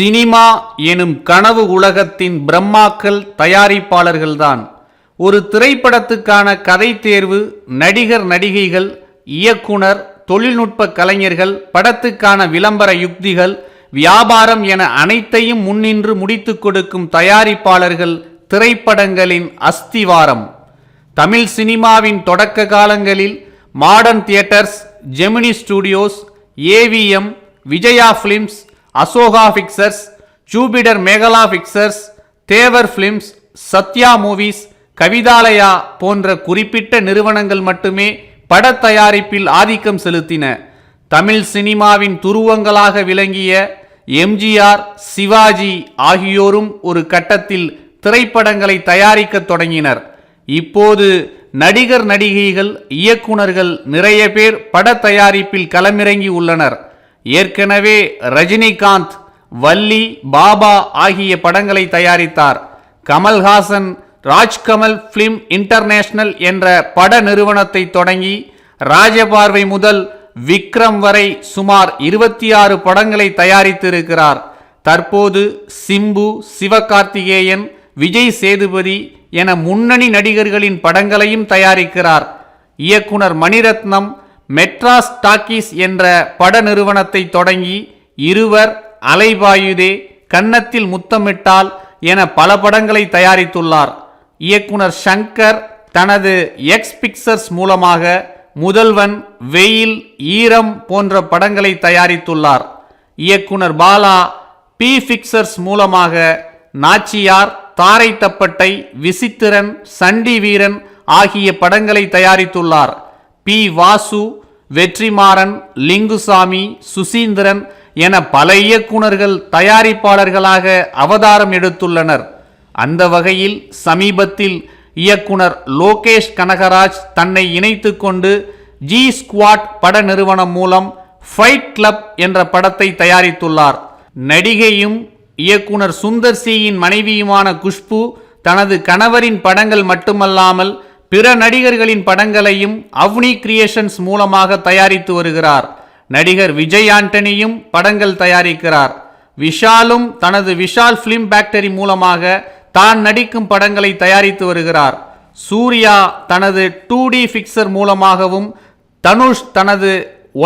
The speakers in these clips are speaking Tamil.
சினிமா எனும் கனவு உலகத்தின் பிரம்மாக்கள் தயாரிப்பாளர்கள்தான். ஒரு திரைப்படத்துக்கான கதை தேர்வு நடிகர் நடிகைகள் இயக்குனர் தொழில்நுட்ப கலைஞர்கள் படத்துக்கான விளம்பர யுக்திகள் வியாபாரம் என அனைத்தையும் முன்னின்று முடித்து கொடுக்கும் தயாரிப்பாளர்கள் திரைப்படங்களின் அஸ்திவாரம். தமிழ் சினிமாவின் தொடக்க காலங்களில் modern theatres Gemini studios AVM Vijaya films Ashoka pictures Jupiter Mekala pictures Devar films Sathya movies Kavithalaya போன்ற குறிப்பிட்ட நிறுவனங்கள் மட்டுமே பட தயாரிப்பில் ஆதிக்கம் செலுத்தின. தமிழ் சினிமாவின் துருவங்களாக விளங்கிய எம்ஜிஆர் சிவாஜி ஆகியோரும் ஒரு கட்டத்தில் திரைப்படங்களை தயாரிக்க தொடங்கினர். இப்போது நடிகர் நடிகைகள் இயக்குனர்கள் நிறைய பேர் பட தயாரிப்பில் களமிறங்கி உள்ளனர். ஏற்கனவே ரஜினிகாந்த் வள்ளி பாபா ஆகிய படங்களை தயாரித்தார். கமல்ஹாசன் ராஜ்கமல் பிலிம் இன்டர்நேஷனல் என்ற பட நிறுவனத்தை தொடங்கி ராஜபார்வை முதல் விக்ரம் வரை சுமார் இருபத்தி ஆறு படங்களை தயாரித்திருக்கிறார். தற்போது சிம்பு சிவகார்த்திகேயன் விஜய் சேதுபதி என முன்னணி நடிகர்களின் படங்களையும் தயாரிக்கிறார். இயக்குனர் மணிரத்னம் மெட்ராஸ் டாக்கீஸ் என்ற பட நிறுவனத்தை தொடங்கி இருவர் அலைபாயுதே கன்னத்தில் முத்தமிட்டால் என பல படங்களை தயாரித்துள்ளார். இயக்குனர் ஷங்கர் தனது எக்ஸ் பிக்சர்ஸ் மூலமாக முதல்வன் வெயில் ஈரம் போன்ற படங்களை தயாரித்துள்ளார். இயக்குனர் பாலா பி பிக்சர்ஸ் மூலமாக நாச்சியார் தாரை தப்பட்டை விசித்திரன் சண்டி வீரன் ஆகிய படங்களை தயாரித்துள்ளார். பி வாசு வெற்றிமாறன் லிங்குசாமி சுசீந்திரன் என பல இயக்குனர்கள் தயாரிப்பாளர்களாக அவதாரம் எடுத்துள்ளனர். அந்த வகையில் சமீபத்தில் இயக்குனர் லோகேஷ் கனகராஜ் தன்னை இணைத்து கொண்டு ஜி ஸ்குவாட் பட நிறுவனம் மூலம் ஃபைட் கிளப் என்ற படத்தை தயாரித்துள்ளார். நடிகையும் இயக்குனர் சுந்தர் சியின் மனைவியுமான குஷ்பு தனது கணவரின் படங்கள் மட்டுமல்லாமல் பிற நடிகர்களின் படங்களையும் அவ்னி கிரியேஷன்ஸ் மூலமாக தயாரித்து வருகிறார். நடிகர் விஜய் ஆண்டனியும் படங்கள் தயாரிக்கிறார். விஷாலும் தனது விஷால் பிலிம் ஃபேக்டரி மூலமாக தான் நடிக்கும் படங்களை தயாரித்து வருகிறார். சூர்யா தனது டூ டி ஃபிக்சர் மூலமாகவும் தனுஷ் தனது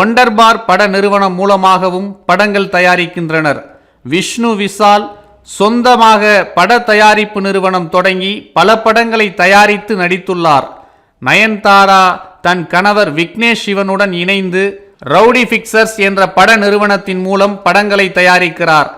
ஒண்டர்பார் பட நிறுவனம் மூலமாகவும் படங்கள் தயாரிக்கின்றனர். விஷ்ணு விஷால் சொந்தமாக பட தயாரிப்பு நிறுவனம் தொடங்கி பல படங்களை தயாரித்து நடித்துள்ளார். நயன்தாரா தன் கணவர் விக்னேஷ் சிவனுடன் இணைந்து ரவுடி பிக்சர்ஸ் என்ற பட நிறுவனத்தின் மூலம் படங்களை தயாரிக்கிறார்.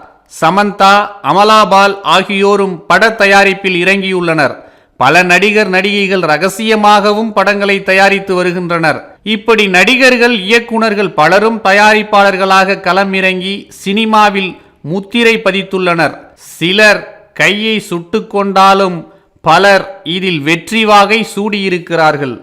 சமந்தா அமலாபால் ஆகியோரும் பட தயாரிப்பில் இறங்கியுள்ளனர். பல நடிகர் நடிகைகள் ரகசியமாகவும் படங்களை தயாரித்து வருகின்றனர். இப்படி நடிகர்கள் இயக்குனர்கள் பலரும் தயாரிப்பாளர்களாக களமிறங்கி சினிமாவில் முத்திரை பதித்துள்ளனர். சிலர் கையை சுட்டுக்கொண்டாலும் பலர் இதில் வெற்றி வாகை சூடியிருக்கிறார்கள்.